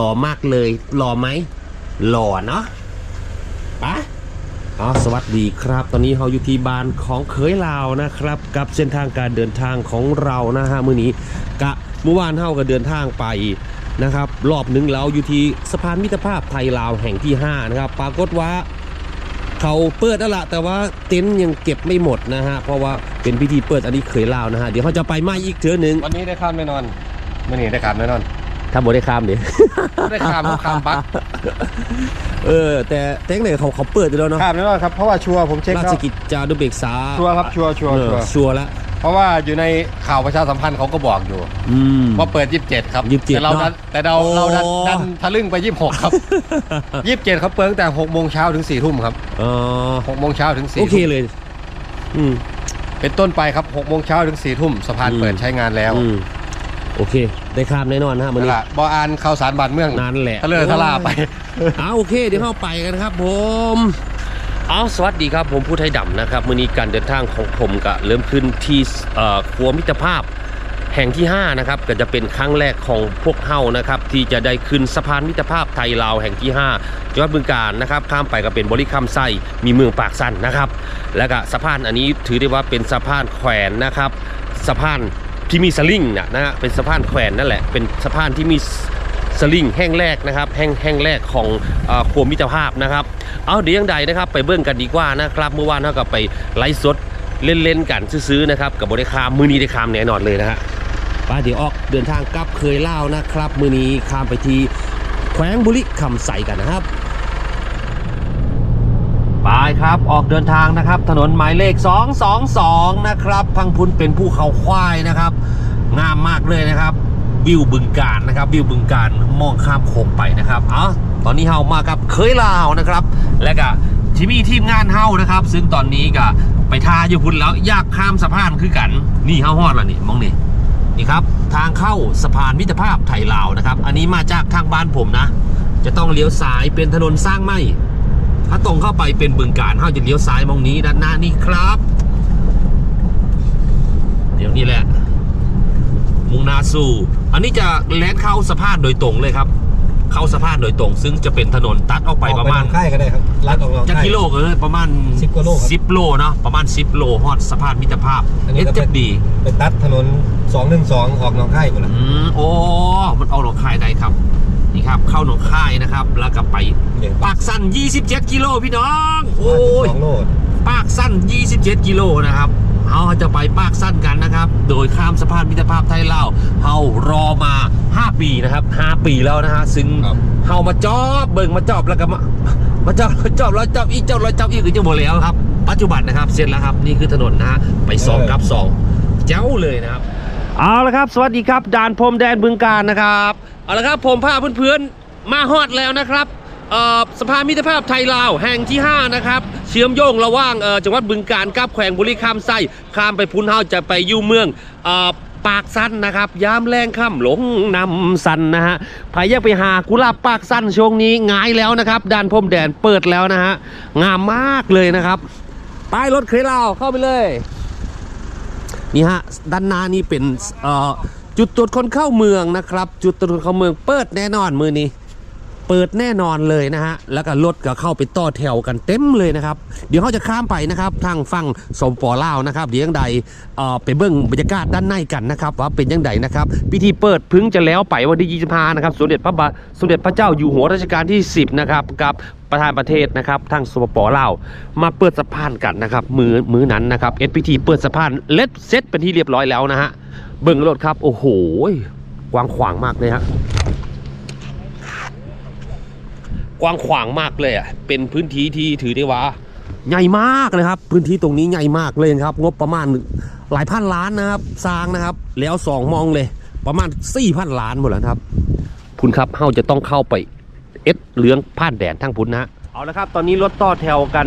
ล่อมากเลย หล่อไหม หล่อเนาะปะอ๋อสวัสดีครับ ตอนนี้เราอยู่ที่บ้านของเคยลาวนะครับ กับเส้นทางการเดินทางของเรานะฮะมื้อนี้กะเมื่อวานเฮาก็เดินทางไปนะครับ รอบหนึ่งเราอยู่ที่สะพานมิตรภาพไทยลาวแห่งที่ 5 นะครับ ปรากฏว่าเขาเปิดแล้วล่ะแต่ว่าเต็นท์ยังเก็บไม่หมดนะฮะ เพราะว่าเป็นพิธีเปิดอันนี้เคยลาวนะฮะ เดี๋ยวเขาจะไปไหมอีกเทือหนึ่งวันนี้ได้ข้ามแน่นอนไม่นี่ได้ข้ามแน่นอน ถ้าบ่ได้ข้ามเดี๋ยวได้ข้ามเพราะข้ามบักเออ แต่แต่งไหนเขาเขาเปิดอยู่แล้วเนาะข้ามแน่นอนครับเพราะว่าชัวร์ผมเช็คราแล้วชกิจจานุเบกษาชัวร์ครับชัวร์ชัวร์เออชัวร์ชัวร์แล้วเพราะว่าอยู่ในข่าวประชาสัมพันธ์เขาก็บอกอยู่ อืม ว่าเปิด 27 ครับ27แต่เราดันเนอะแต่เราโอ้ เราดันดันทะลึ่งไป 26 ครับ 27เขาเปิดตั้งแต่6โมงเช้าถึง4ทุ่มครับอ๋อ6โมงเช้าถึง4โอเคทุ่มเลย อืม เป็นต้นไปครับ6โมงเช้าถึง4ทุ่มสะพานอืม เปิดใช้งานแล้ว อืม โอเค ได้ข้ามแน่นอนนะฮะมันนั่นนี้แหละบออ่านข่าวสารบ้านเมืองนั่นแหละ ทะเลทะลาไป เอาโอเค เดี๋ยวเข้าไปกันครับผมเอาสวัสดีครับผมผู้ไทยดำนะครับมื้อนี้การเดินทางของผมก็เริ่มขึ้นที่เอ่อครัวมิตรภาพแห่งที่ 5 นะครับ ก็จะเป็นครั้งแรกของพวกเฮานะครับ ที่จะได้ขึ้นสะพานมิตรภาพไทยลาวแห่งที่ 5จังหวัดบึงกาฬนะครับข้ามไปก็เป็นบริคำไส้มีเมืองปากสันนะครับ แล้วก็สะพานอันนี้ถือได้ว่าเป็นสะพานแขวนนะครับ สะพาน ที่มีสลิงนะนะฮะเป็นสะพานแขวนนั่นแหละเป็นสะพานที่มีสลิงแห้งแรกนะครับแห้งแห้งแรกของเอ่อครัวมิตรภาพนะครับ เอาเดี๋ยวยังใดนะครับ ไปเบิ่งกันดีกว่านะครับเมื่อวานเท่ากับไปไลฟ์สดเล่นๆกันซื้อๆนะครับกับบริคามมือนี้ได้คามแน่นอนเลยนะฮะป้าเดี๋ยวออกเดินทางกลับเคยเล่านะครับ มือนี้ข้ามไปที่แขวงบุรีคำใสกันนะครับ ไปครับออกเดินทางนะครับ ถนนหมายเลข 222 นะครับ พังพุนเป็นภูเขาควายนะครับงามมากเลยนะครับ วิวบึงการนะครับ วิวบึงการมองข้ามโขงไปนะครับเอาตอนนี้เฮามากับเคยลาวนะครับ และก็ที่มีทีมงานเฮานะครับ ซึ่งตอนนี้ก็ไปทาอยู่พุ่นแล้วยากข้ามสะพานคือกันนี่เฮาฮอดแล้วนี่มองนี่นี่ครับทางเข้าสะพานมิตรภาพไทยลาวนะครับ อันนี้มาจากทางบ้านผมนะ จะต้องเลี้ยวซ้ายเป็นถนนสร้างไหม ถ้าตรงเข้าไปเป็นบึงการเขาจะเลี้ยวซ้ายมองนี้ด้านหน้านี่ครับ เดี๋ยวนี้แหละ มุ่งหนาสู่อันนี้จะแล่นเข้าสะพานโดยตรงเลยครับ เข้าสะพานโดยตรง ซึ่งจะเป็นถนนตัดออกไปประมาณค่ายก็ได้ครับลัดออกนอกจากค่ายกิโลเออประมาณ10กว่าโลครับสิบโลเนาะประมาณ10โลฮอดสะพานมิตรภาพอันนี้เอก็สเป็นดีไปตัดถนน212ออกหนองค่ายกูนละอืมโอ้มันเอาหนองคายได้ครับ นี่ครับเข้าหนองคายนะครับ แล้วก็ไปเดี๋ยวปากสั้น 27 กิโลพี่น้อง โอ้ยสองโลดปากสั้น 27 กิโลนะครับเราจะไปปากสั้นกันนะครับ โดยข้ามสะพานมิตรภาพไทยลาวเฮารอมา 5 ปีนะครับ 5 ปีแล้วนะฮะซึ่งเฮามาจอบเบิ่งมาจอบแล้วก็มามาจอบจอบแล้วจอบอีกจอบแล้วจอบอีกคือจะหมดแล้วครับ ปัจจุบันนะครับเสร็จแล้วครับนี่คือถนนนะฮะไปสองกับสองเจ้าเลยนะครับ เอาละครับ สวัสดีครับด่านพรมแดนบึงการนะครับ เอาละครับผมพาเพื่อนๆมาฮอดแล้วนะครับสะพามิตรภาพไทยลาวแห่งที่ 5 นะครับ เชื่อมโยงระหว่างจังหวัดบึงการกับแขวงบุรีข้ามไส้ข้ามไปพุนเฮาจะไปยู่เมืองปากสั้นนะครับยามแรงค่ำหลงนำสั้นนะฮะใครอยากไปหากุหลาบปากสั้นช่วงนี้งายแล้วนะครับด่านพรมแดนเปิดแล้วนะฮะงามมากเลยนะครับป้ายรถเคยลาวเข้าไปเลย นี่ฮะด้านหน้านี่เป็นเอ่อ จุดตรวจคนเข้าเมืองนะครับ จุดตรวจคนเข้าเมืองเปิดแน่นอนมือนี้ เปิดแน่นอนเลยนะฮะ แล้วก็รถก็เข้าไปต่อแถวกันเต็มเลยนะครับ เดี๋ยวเขาจะข้ามไปนะครับทางฝั่งสมปอลาวนะครับ เดี๋ยวยังใดเอ่อไปเบิ้งบรรยากาศด้านในกันนะครับว่าเป็นยังไงนะครับ พิธีเปิดพึ่งจะแล้วไปวันที่25นะครับ สมเด็จพระบาทสมเด็จพระเจ้าอยู่หัวรัชกาลที่ 10 นะครับกับประธานประเทศนะครับทางสปปลาวมาเปิดสะพานกันนะครับ มือมือนั้นนะครับเอสพีทีเปิดสะพานเล็ดเซตเป็นที่เรียบร้อยแล้วนะฮะเบิ้งรถครับ โอ้โหกว้างขวางมากเลยฮะ กว้างขวางมากเลยอะเป็นพื้นที่ที่ถือได้ว่าใหญ่มากเลยครับ พื้นที่ตรงนี้ใหญ่มากเลยครับ งบประมาณหลายพันล้านนะครับสร้างนะครับ แล้วสองมองเลย ประมาณสี่พันล้านหมดแล้วนะครับ คุณครับเฮาจะต้องเข้าไปเอ็ดเหลืองผ่านแดนทั้งพุนนะเอาละครับ ตอนนี้รถต่อแถวกัน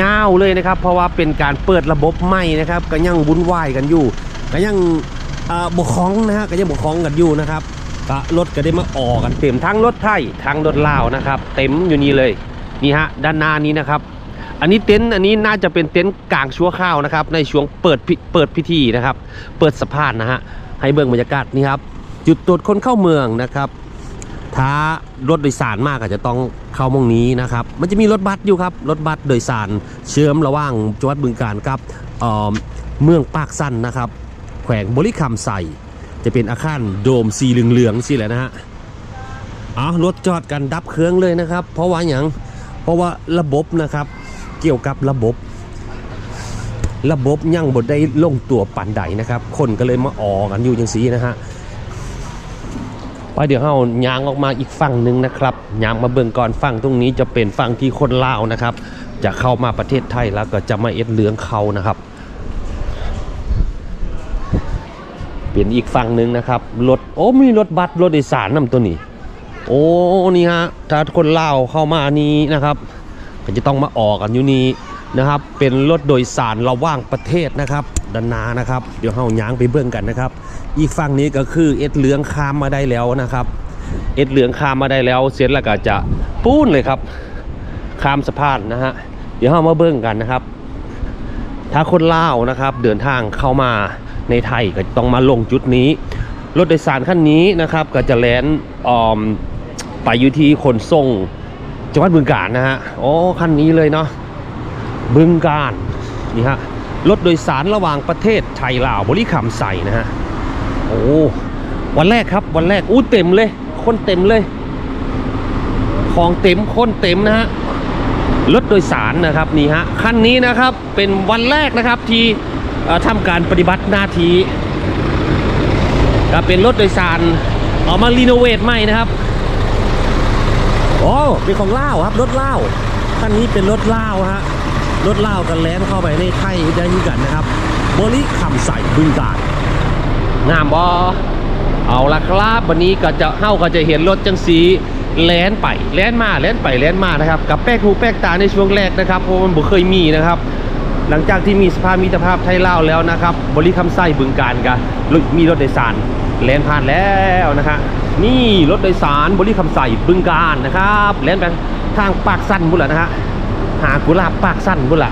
ยาวเลยนะครับ เพราะว่าเป็นการเปิดระบบใหม่นะครับก็ยังวุ่นวายกันอยู่ก็ยังอ่าบกคล้องนะฮะก็ยังบกคล้องกันอยู่นะครับ ก็รถก็ได้มาออกันเต็มทั้งรถไทยทั้งรถลาวนะครับ เต็มอยู่นี่เลยนี่ฮะด้านหน้านี้นะครับ อันนี้เต็นท์อันนี้น่าจะเป็นเต็นท์กลางชั่วข้าวนะครับ ในช่วงเปิดเปิดพิธีนะครับ เปิดสะพานนะฮะให้เบิ่งบรรยากาศนี่ครับจุดตรวจคนเข้าเมืองนะครับถ้ารถโดยสารมากอาจจะต้องเข้ามองนี้นะครับ มันจะมีรถบัสอยู่ครับ รถบัสโดยสารเชื่อมระหว่างจังหวัดบึงกาฬกับเอ่อเมืองปากสั้นนะครับ แขวงบริคำใส่ จะเป็นอาคารโดมสีเหลืองๆสิแหละนะฮะเอารถจอดกันดับเครื่องเลยนะครับ เพราะว่าอย่างเพราะว่าระบบนะครับ เกี่ยวกับระบบ ระบบยังบดได้ลงตัวปันใดนะครับ คนก็เลยมาออกันอยู่อย่างสีนะฮะไปเดี๋ยวเรายางออกมาอีกฝั่งหนึ่งนะครับยางมาเบิ่งก่อนฝั่งตรงนี้จะเป็นฝั่งที่คนลาวนะครับ จะเข้ามาประเทศไทยแล้วก็จะมาเอ็ดเหลืองเขานะครับ เป็นอีกฝั่งหนึ่งนะครับรถโอ้มีรถบัสรถโดยสารนำตัวนี้โอ้นี่ฮะถ้าคนเล่าเข้ามานี้นะครับก็จะต้องมาออกกันอยู่นี้นะครับ เป็นรถโดยสารระว่างประเทศนะครับดันหน้านะครับ เดี๋ยวเฮายางไปเบิ่งกันนะครับ อีกฝั่งนี้ก็คือเอ็ดเหลืองข้ามมาได้แล้วนะครับ เอ็ดเหลืองข้ามมาได้แล้ว เสร็จแล้วก็จะปูนเลยครับข้ามสะพานนะฮะเดี๋ยวเฮามาเบิ่งกันนะครับ ถ้าคนลาวนะครับ เดินทางเข้ามาในไทยก็ต้องมาลงจุดนี้ รถโดยสารคันนี้นะครับ ก็จะแลนออมไปอยู่ที่ขนส่งจังหวัดบึงกาฬนะฮะโอ้คันนี้เลยเนาะบึงกาฬนี่ฮะรถโดยสารระหว่างประเทศไทยลาวบริคำใส่นะฮะโอ้วันแรกครับวันแรกอู้เต็มเลย คนเต็มเลย ของเต็มคนเต็มนะฮะ รถโดยสารนะครับนี่ฮะคันนี้นะครับเป็นวันแรกนะครับที่เอ่อทำการปฏิบัติหน้าที่ก็เป็นรถโดยสารเอามารีโนเวทใหม่นะครับโอ้เป็นของล่าวครับรถล่าวคันนี้เป็นรถล่าวฮะรถล่าวกันแลนเข้าไปในไทยได้เหมือนกันนะครับบริคำใส่บึงการงามบอเอาละครับวันนี้ก็จะเข้าก็จะเห็นรถจังสี แล่นไปแล่นมาแล่นไปแล่นมานะครับกับแป๊กหูแป๊กตาในช่วงแรกนะครับเพราะมันบ่เคยมีนะครับหลังจากที่มีสภาพมิตรภาพไทยลาวแล้วนะครับ บริคำไส้บึงการกันมีรถโดยสารแล่นผ่านแล้วนะฮะนี่รถโดยสารบริคำไส้บึงการนะครับแล่นไปทางปากสั้นบุญละนะฮะหากุหลาบปากสั้นบุญละ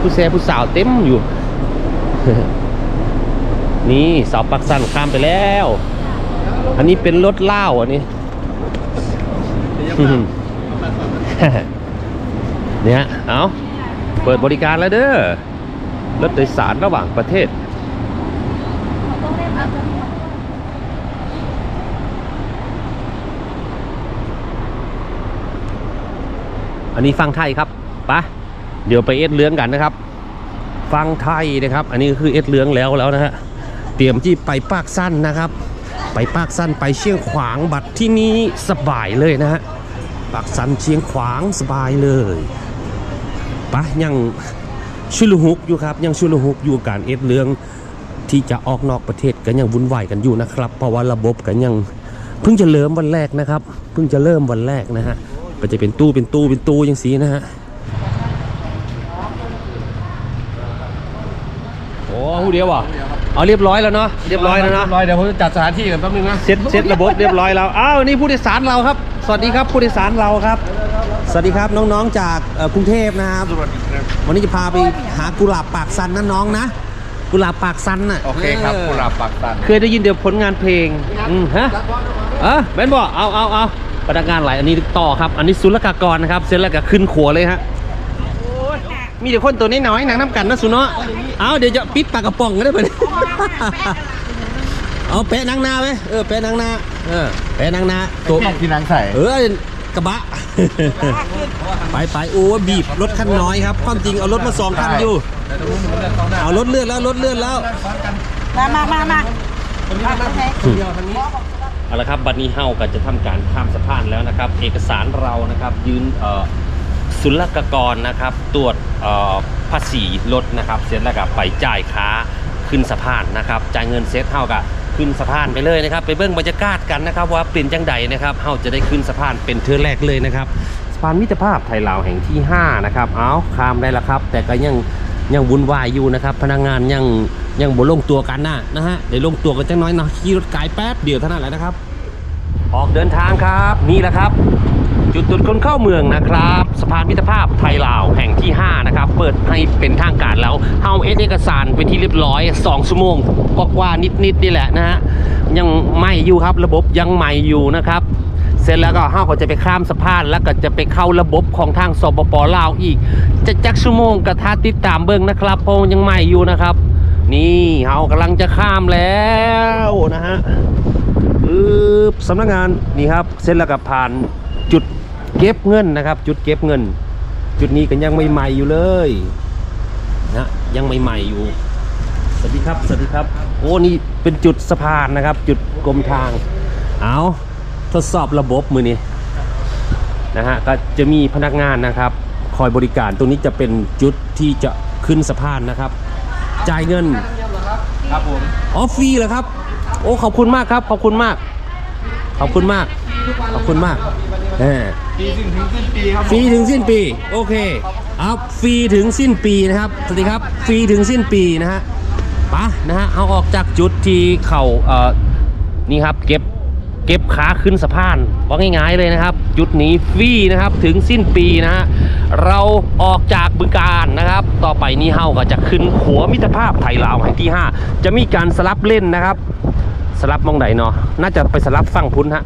ผู้แซ่ผู้สาวเต็มอยู่ นี่สาวปากสั้นข้ามไปแล้ว อันนี้เป็นรถเล่าอันนี้ เนี่ยเอาเปิดบริการแล้วเด้อรถโดยสารระหว่างประเทศอันนี้ฟังไทยครับปะเดี๋ยวไปเอ็ดเลื้องกันนะครับ ฟังไทยนะครับ อันนี้ก็คือเอ็ดเลื้องแล้วแล้วนะฮะ เตรียมที่ไปปากสั้นนะครับ ไปปากสั้นไปเชียงขวางบัตรที่นี้สบายเลยนะฮะ ปากสันเชียงขวางสบายเลยปะยังชุลหุกอยู่ครับ ยังชุลหุกอยู่การเอ็ดเรื่องที่จะออกนอกประเทศก็ยังวุ่นวายกันอยู่นะครับ เพราะว่าระบบกันยังเพิ่งจะเริ่มวันแรกนะครับ เพิ่งจะเริ่มวันแรกนะฮะก็จะเป็นตู้เป็นตู้เป็นตู้ย่างสีนะฮะโอ้หูเดียวอะ เอาเรียบร้อยแล้วเนาะเรียบร้อยแล้วเนาะร้อยเดี๋ยวผมจะจัดสถานที่กันแป๊บนึงนะเซ็ตเซ็ตระบบเรียบร้อยแล้วอ้าวนี่ผู้โดยสารเราครับ สวัสดีครับผู้โดยสารเราครับ สวัสดีครับน้องๆจากเอ่อกรุงเทพนะครับวันนี้จะพาไปหากุหลาบปากซันนะน้องนะ กุหลาบปากซันน่ะโอเคครับกุหลาบปากตันเคยได้ยินเดี๋ยวผลงานเพลงอืมฮะเออแม่นบอกเอาเอาเอาพนักงานหลายอันนี้ต่อครับ อันนี้ศุลกากรนะครับเสร็จแล้วก็ขึ้นขัวเลยฮะ มีแต่คนตัวน้อยๆหนังน้ำกันนะสุเนาะเอาเดี๋ยวจะปิดปากกระป๋องกันได้ปะเนี่ยเอาแปะนางนาไว้เออแปะนางนาเออแปะนางนาตัวที่นังใส่เออกระบะไปไปโอ้บีบรถคันน้อยครับความจริงเอารถมาสองคันอยู่เอารถเลื่อนแล้วรถเลื่อนแล้วมามามามาเอาละครับบัดนี้เฮาก็จะทำการข้ามสะพานแล้วนะครับ เอกสารเรานะครับยืนเอ่อ ศุลกากรนะครับ ตรวจภาษีรถนะครับ เสร็จแล้วก็ไปจ่ายค้าขึ้นสะพานนะครับ จ่ายเงินเสร็จเฮาก็ขึ้นสะพานไปเลยนะครับ ไปเบิ่งบรรยากาศกันนะครับ ว่าเป็นจังใดนะครับเฮาจะได้ขึ้นสะพานเป็นเทือแรกเลยนะครับสะพานมิตรภาพไทยลาวแห่งที่ห้านะครับเอาข้ามได้แล้วครับ แต่ก็ยังยังวุ่นวายอยู่นะครับ พนักงานยังยังบ่ลงตัวกันนะนะฮะเดี๋ยวลงตัวกันจังน้อยนะขี่รถไกลแป๊บเดียวเท่านั้นแหละนะครับ ออกเดินทางครับนี่แหละครับ จุดตรวจคนเข้าเมืองนะครับ สะพานมิตรภาพไทยลาวแห่งที่ 5 นะครับ เปิดให้เป็นทางการแล้วเฮาเอสเอกสารเป็นที่เรียบร้อย 2 ชั่วโมงกว่านิดๆนี่แหละนะฮะยังใหม่อยู่ครับระบบยังใหม่อยู่นะครับ เสร็จแล้วก็เฮาก็จะไปข้ามสะพานแล้วก็จะไปเข้าระบบของทางสปปลาวอีก จะจักชั่วโมงกระทาติดตามเบิ่งนะครับเพราะยังใหม่อยู่นะครับ นี่เฮากำลังจะข้ามแล้วนะฮะสำนักงานนี่ครับ เส้นแล้วกับผ่านจุด เก็บเงินนะครับ จุดเก็บเงิน จุดนี้กันยังไม่ใหม่อยู่เลยนะยังไม่ใหม่อยู่สวัสดีครับสวัสดีครับ โอ้นี่เป็นจุดสะพานนะครับ จุดกรมทาง เอาทดสอบระบบมือนี้นะฮะก็จะมีพนักงานนะครับ คอยบริการตรงนี้จะเป็นจุดที่จะขึ้นสะพานนะครับ จ่ายเงินครับผมอ๋อฟรีเหรอครับ โอ้ขอบคุณมากครับ ขอบคุณมาก ขอบคุณมาก ขอบคุณมาก เออปีถึงสิ้นปีครับฟรีถึงสิ้นปี โอเคเอาฟรีถึงสิ้นปีนะครับสวัสดีครับฟรีถึงสิ้นปีนะฮะปะนะฮะเอาออกจากจุดที่เขาเอ่อนี่ครับเก็บเก็บขาขึ้นสะพานว่าง่ายๆเลยนะครับ จุดนี้ฟรีนะครับถึงสิ้นปีนะฮะเราออกจากบึงการนะครับ ต่อไปนี่เฮาก็จะขึ้นขัวมิตรภาพไทยลาวแห่งที่ 5 จะมีการสลับเล่นนะครับ สลับมองไหนเนาะน่าจะไปสลับฝั่งพุ้นฮะ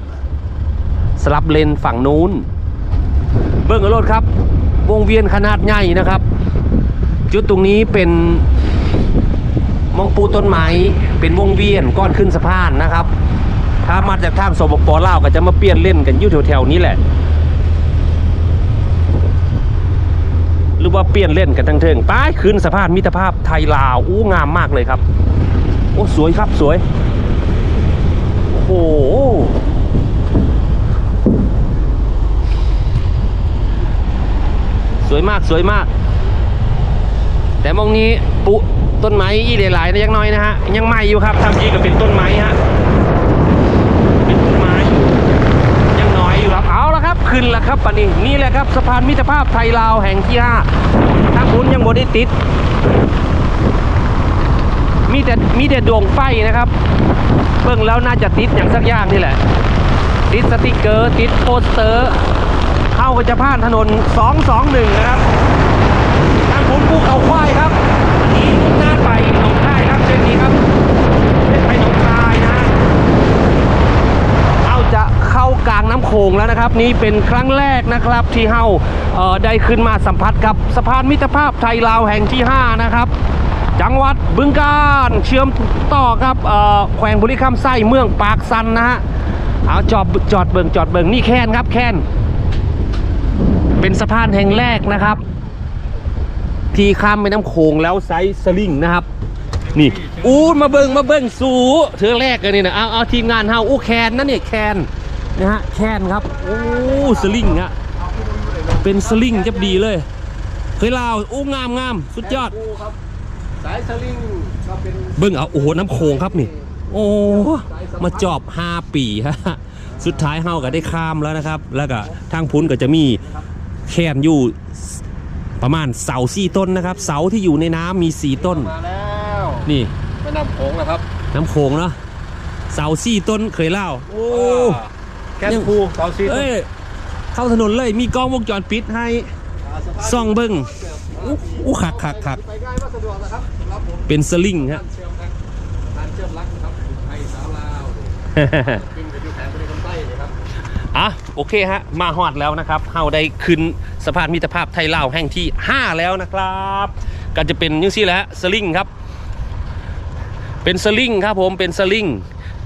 สลับเลนฝั่งนู้น เบิ้งเอารถครับ วงเวียนขนาดใหญ่นะครับ จุดตรงนี้เป็นมองปูต้นไม้เป็นวงเวียนก้อนขึ้นสะพานนะครับ ถ้ามาจากทางสปปลาวก็จะมาเปลี่ยนเล่นกันอยู่แถวๆนี้แหละ หรือว่าเปลี่ยนเล่นกันทั้งเทิงป้ายขึ้นสะพานมิตรภาพไทยลาวอู้งามมากเลยครับ โอ้สวยครับสวย โอ้โห ส วยมากสวยมาก แต่มองนี้ปุต้นไม้อีหลายๆนะยังน้อยนะฮะยังใหม่อยู่ครับทำทีก็เป็นต้นไม้ฮะเป็นต้นไม้อยู่ยังน้อยอยู่ครับเอาละครับขึ้นล้วครับปะนี่นี่แหละครับสะพานมิตรภาพไทยลาวแห่งที่ห้าทางคุณยังบได้ติด มีแต่มีแต่ดวงไฟนะครับ เบิ่งแล้วน่าจะติดอย่างสักอย่างนี่แหละ ติดสติกเกอร์ติดโปสเตอร์ เข้าก็จะผ่านถนน 221 นะครับทางคุณภูเขาควายครับ อันนี้มุ่งหน้าไปหนองคายครับเส้นนี้ครับเป็นไปหนองคายนะเอาจะเข้ากลางน้ำโขงแล้วนะครับ นี่เป็นครั้งแรกนะครับที่เฮาเได้ขึ้นมาสัมผัสกับสะพานมิตรภาพไทยลาวแห่งที่ 5 นะครับ จังหวัดบึงกาฬเชื่อมต่อกับแขวงบุรีคำไส้เมืองปากซันนะฮะเอาจอดจอดเบิงจอดเบิงนี่แค่นครับแค่น เป็นสะพานแห่งแรกนะครับ ที่ข้ามแม่น้ำโขงแล้วไซส์สลิงนะครับ นี่อู้มาเบิงมาเบิงสูเธอแรกกันนี่นะเอาเอาทีมงานเฮาอู้แคนนั่นเนี่ยแคนนะฮะแคนครับโอ้สลิงอะเป็นสลิงจะดีเลยเคยลาวอู้งามงามสุดยอดสายสลิงก็เป็นเบิ้งเอาโอ้โหน้ำโขงครับนี่ โอ้มาจอบ 5 ปีฮะสุดท้ายเฮาก็ได้ข้ามแล้วนะครับ แล้วก็ทางพุ้นก็จะมี แคนอยู่ประมาณเสาสี่ต้นนะครับ เสาที่อยู่ในน้ำมีสี่ต้น มาแล้วนี่แม่น้ำโขงนะครับ น้ำโขงเนาะเสาสี่ต้นเคยเล่า โอ้แค่ภูเสาซีเอ้ยเข้าถนนเลยมีกล้องวงจรปิดให้ส่องเบิ้งอู้อู้ขักขักขักไปง่ายว่าสะดวกนะครับรับผมเป็นสลิงฮะเชื่อมกันทานเชื่อมรักนะครับไทยสาวลาวขึ้นไปดูแผนบริการใต้เลยครับ อะโอเคฮะ มาฮอดแล้วนะครับเฮาได้ขึ้นสะพานมิตรภาพไทยลาวแห่งที่ 5 แล้วนะครับก็จะเป็นยังซี่แหละสลิงครับ เป็นสลิงครับผมเป็นสลิง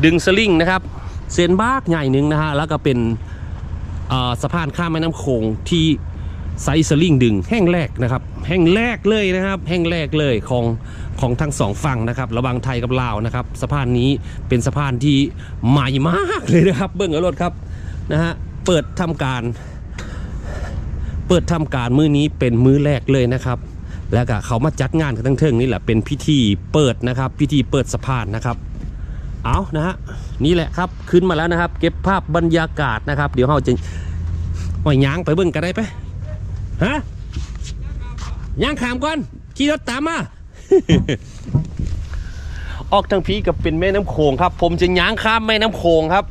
ดึงสลิงนะครับเส้นบากใหญ่หนึ่งนะฮะแล้วก็เป็นสะพานข้ามแม่น้ำโขงที่ไซส์สลิงดึงแห่งแรกนะครับ แห่งแรกเลยนะครับ แห่งแรกเลยของของทั้งสองฝั่งนะครับ ระหว่างไทยกับลาวนะครับสะพานนี้เป็นสะพานที่ใหม่มากเลยนะครับ เบิ้งเอารถครับ นะฮะเปิดทำการ เปิดทำการมื้อนี้เป็นมื้อแรกเลยนะครับ แล้วก็เขามาจัดงานกันทั้งเทิงนี่แหละเป็นพิธีเปิดนะครับ พิธีเปิดสะพานนะครับเอานะฮะนี่แหละครับขึ้นมาแล้วนะครับ เก็บภาพบรรยากาศนะครับ เดี๋ยวเราจะปล่อยยางไปเบิ่งกันได้ไปฮะยางขามก่อนขี่รถตามมาออกทางพีกับเป็นแม่น้ำโขงครับ ผมจะย้างข้ามแม่น้ำโขงครับ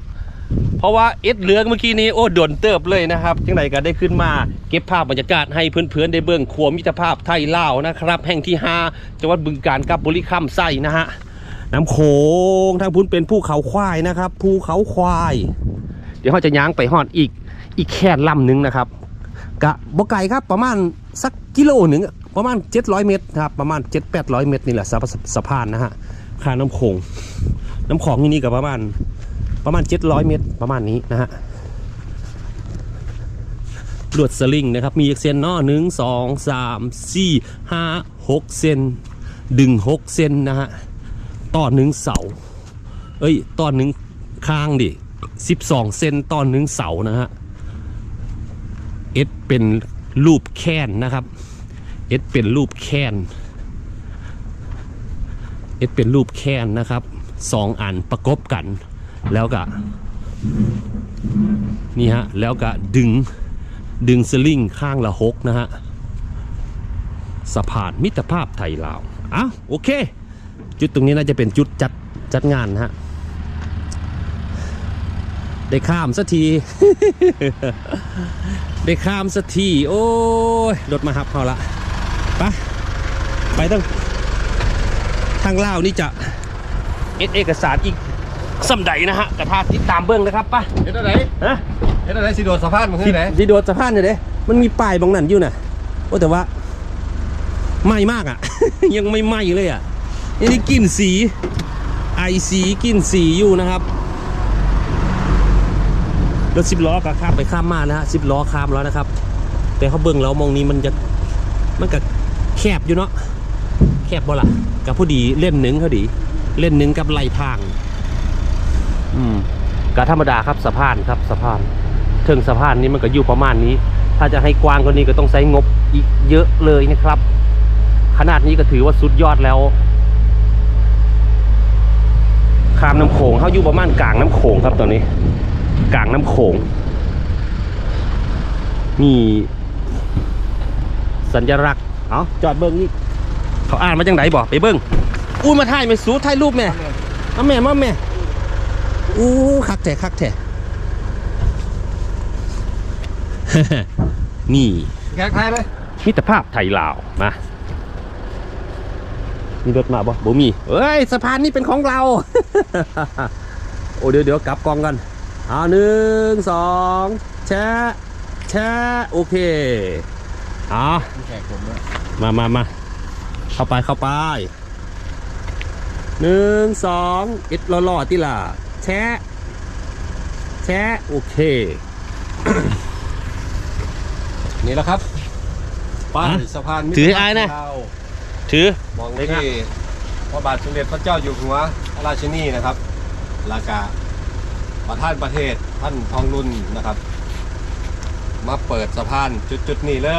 ราะว่าเอ็ดเลืองเมื่อกี้นี้โอ้โดนเติบเลยนะครับจังไหนก็ได้ขึ้นมาเก็บภาพบรรยากาศให้เพื่อนๆได้เบิ่งขวมิตรภาพไทยลาวนะครับ แห่งที่5จังหวัดบึงกาฬกับบุรีคัมย์ไส้นะฮะน้ำโขงทางพุ้นเป็นภูเขาควายนะครับภูเขาควาย เดี๋ยวเขาจะย้างไปฮอดอีกอีกแค่ลำหนึ่งนะครับกะบกไก่ครับประมาณสักกิโลหนึ่งประมาณ 700 เมตรนะครับประมาณ 7-800 เมตรนี่แหละสะพานนะฮะค่าน้ำโขงน้ำของที่นี่ก็ประมาณ ประมาณ 700 เมตรประมาณนี้นะฮะลวดสลิงนะครับ มีเส้นเนอหนึ่งสองสามสี่ห้าหกเซนดึงหกเซนนะฮะต่อหนึ่งเสา เอ้ยต่อหนึ่งข้างดิสิบสองเซนต่อหนึ่งเสานะฮะเอสเป็นรูปแค้นนะครับเอสเป็นรูปแค้นเอสเป็นรูปแค้นนะครับสองอันประกบกัน แล้วก็นี่ฮะ แล้วก็ดึงดึงสลิงข้างละหกนะฮะสะพานมิตรภาพไทยลาวอ้าวโอเค จุดตรงนี้น่าจะเป็นจุดจัดจัดงานนะฮะ ได้ข้ามสักที ได้ข้ามสักที โอ้ย รถมาหับเขาละไปไปต้องทางลาวนี่จะเอ็ดเอกสารอีก สำใดนะฮะกระทาติดตามเบื้องนะครับป่ะเห็นอะไรฮะเห็นอะไรสิโดดสะพานมันคือไหนที่โดดสะพานเนี่ยเด้มันมีป้ายบางนั่นอยู่น่ะโอ้แต่ว่าไหม้มากอะ ยังไม่ไหม้เลยอะนี่นี่กลินสีไอสีกลินสีอยู่นะครับรถสิบล้อก็ข้ามไปข้ามมานะฮะสิบล้อข้ามแล้วนะครับ แต่เขาเบิ่งแล้วมองนี้มันจะมันก็แคบอยู่เนาะแคบบ่ล่ะกับพอดีเล่นหนึ่งเขาดี เล่นหนึ่งกับไหลทางอืม ก็ธรรมดาครับสะพานครับสะพานเทิงสะพานนี้มันก็อยู่ประมาณนี้ ถ้าจะให้กว้างกว่านี้ก็ต้องใช้งบอีกเยอะเลยนะครับ ขนาดนี้ก็ถือว่าสุดยอดแล้วข้ามน้ำโขงเขาอยู่ประมาณกลางน้ำโขงครับตอนนี้ กลางน้ำโขงนี่สัญลักษณ์เอาจอดเบิ้งนี่เขาอ่านมาจังไหนบอกไปเบิ้งอุ้ยมาถ่ายไม่สูถ่ายรูปแม่เอาแม่มาแม่ อู้คักแท้คักแท้นี่แขกไทยเลยมิตรภาพไทยลาวมามีรถมาบ่บ่มีเอ้ยสะพานนี่เป็นของเรา โอ้เดี๋ยวเดี๋ยวกลับกองกันเอาหนึ่งสองแชะแชะโอเคเอามีแขกผมด้วยมามามาเข้าไปเข้าไปหนึ่งสองอิดหล่อๆที่ล่ะ แชะแชะโอเค นี่แหละครับป้ายสะพานมิตรถือให้อายนะ ภพลวถือ มองที่พระบาทสมเด็จพระเจ้าอยู่หัวพระราชินีนะครับลากาประธานประเทศท่านทองรุ่นนะครับ มาเปิดสะพานจุดๆนี้เลย